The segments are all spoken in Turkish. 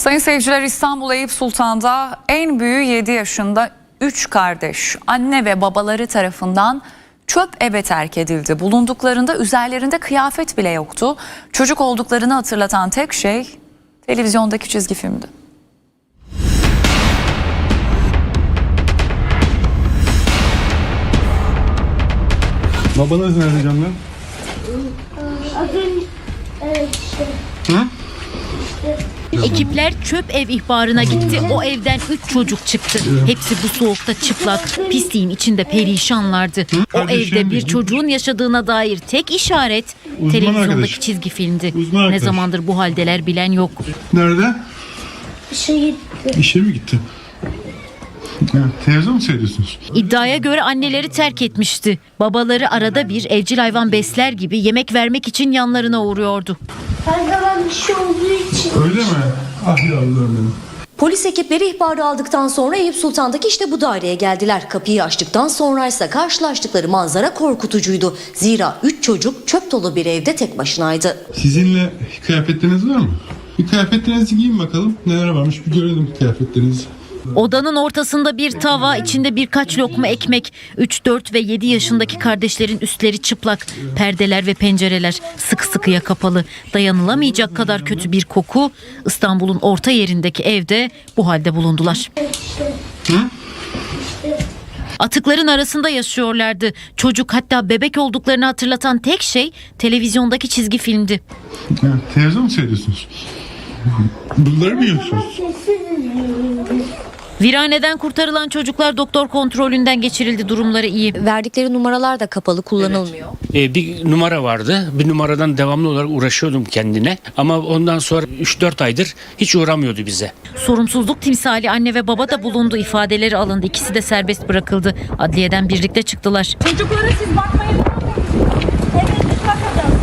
Sayın seyirciler İstanbul Eyüp Sultan'da en büyüğü 7 yaşında 3 kardeş anne ve babaları tarafından çöp eve terk edildi. Bulunduklarında üzerlerinde kıyafet bile yoktu. Çocuk olduklarını hatırlatan tek şey televizyondaki çizgi filmdi. Babanız nerede canlar? Ekipler çöp ev ihbarına gitti. O evden 3 çocuk çıktı. Hepsi bu soğukta çıplak, pisliğin içinde perişanlardı. O Kardeşim evde bir çocuğun yaşadığına dair tek işaret Uzman televizyondaki arkadaş. çizgi filmdi. Uzman Ne zamandır bu haldeler bilen yok. Nerede? İşe gitti. İşe mi gitti? Ha, televizyon mu seyrediyorsunuz? İddiaya göre anneleri terk etmişti. Babaları arada bir evcil hayvan besler gibi yemek vermek için yanlarına uğruyordu. Her zaman bir şey olduğu için. Öyle mi? Ah yavrularım benim. Polis ekipleri ihbarı aldıktan sonra Eyüp Sultan'daki işte bu daireye geldiler. Kapıyı açtıktan sonra ise karşılaştıkları manzara korkutucuydu. Zira 3 çocuk çöp dolu bir evde tek başınaydı. Sizinle kıyafetleriniz var mı? Bir kıyafetlerinizi giyin bakalım. Neler varmış bir görelim kıyafetlerinizi. Odanın ortasında bir tava, içinde birkaç lokma ekmek. 3, 4 ve 7 yaşındaki kardeşlerin üstleri çıplak. Perdeler ve pencereler sıkı sıkıya kapalı. Dayanılamayacak kadar kötü bir koku. İstanbul'un orta yerindeki evde bu halde bulundular. Atıkların arasında yaşıyorlardı. Çocuk hatta bebek olduklarını hatırlatan tek şey televizyondaki çizgi filmdi. Televizyon mu seyrediyorsunuz? Bunları mı yiyorsunuz? Viraneden kurtarılan çocuklar doktor kontrolünden geçirildi. Durumları iyi. Verdikleri numaralar da kapalı kullanılmıyor. Ee, bir numara vardı. Bir numaradan devamlı olarak uğraşıyordum kendine. Ama ondan sonra 3-4 aydır hiç uğramıyordu bize. Sorumsuzluk timsali anne ve baba da bulundu. ifadeleri alındı. İkisi de serbest bırakıldı. Adliyeden birlikte çıktılar. Çocuklara siz edin. Evet biz bakacağız.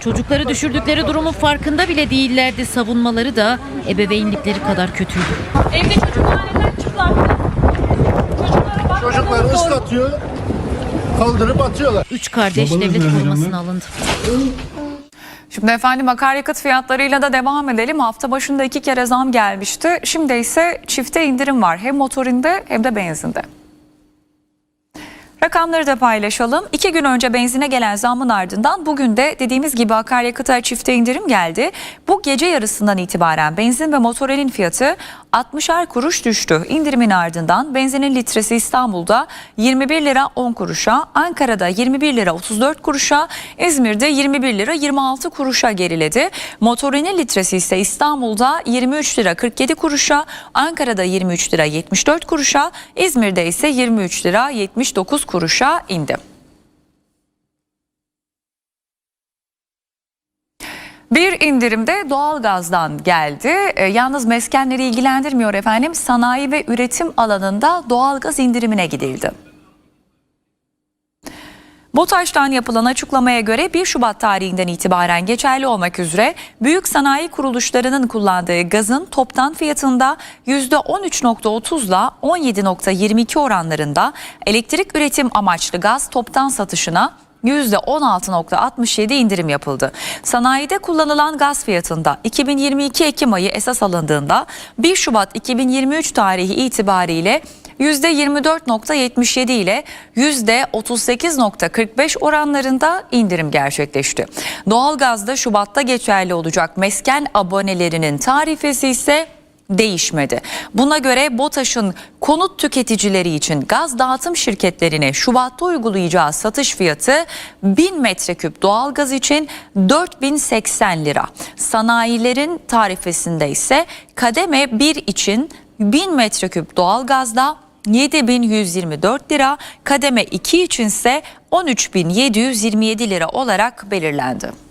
Çocukları düşürdükleri durumun farkında bile değillerdi. Savunmaları da ebeveynlikleri kadar kötüydü. Evde çocuklar neden çıplaktı? Çocuklara Çocukları ıslatıyor, kaldırıp atıyorlar. Üç kardeş Babanız devlet korumasına alındı. Şimdi efendim akaryakıt fiyatlarıyla da devam edelim. Hafta başında iki kere zam gelmişti. Şimdi ise çifte indirim var hem motorinde hem de benzinde. Rakamları da paylaşalım. İki gün önce benzine gelen zamın ardından bugün de dediğimiz gibi akaryakıta çifte indirim geldi. Bu gece yarısından itibaren benzin ve motorinin fiyatı 60'ar kuruş düştü. İndirimin ardından benzinin litresi İstanbul'da 21 lira 10 kuruşa, Ankara'da 21 lira 34 kuruşa, İzmir'de 21 lira 26 kuruşa geriledi. Motorinin litresi ise İstanbul'da 23 lira 47 kuruşa, Ankara'da 23 lira 74 kuruşa, İzmir'de ise 23 lira 79 kuruşa indi. Bir indirimde doğalgazdan geldi. E, yalnız meskenleri ilgilendirmiyor efendim. Sanayi ve üretim alanında doğalgaz indirimine gidildi. BOTAŞ'tan yapılan açıklamaya göre 1 Şubat tarihinden itibaren geçerli olmak üzere büyük sanayi kuruluşlarının kullandığı gazın toptan fiyatında %13.30 ile 17.22 oranlarında elektrik üretim amaçlı gaz toptan satışına %16.67 indirim yapıldı. Sanayide kullanılan gaz fiyatında 2022 Ekim ayı esas alındığında 1 Şubat 2023 tarihi itibariyle %24.77 ile %38.45 oranlarında indirim gerçekleşti. Doğalgazda Şubat'ta geçerli olacak mesken abonelerinin tarifesi ise değişmedi. Buna göre BOTAŞ'ın konut tüketicileri için gaz dağıtım şirketlerine Şubat'ta uygulayacağı satış fiyatı 1000 metreküp doğalgaz için 4080 lira. Sanayilerin tarifesinde ise kademe 1 için 1000 metreküp doğalgazda 7124 lira, kademe 2 içinse 13727 lira olarak belirlendi.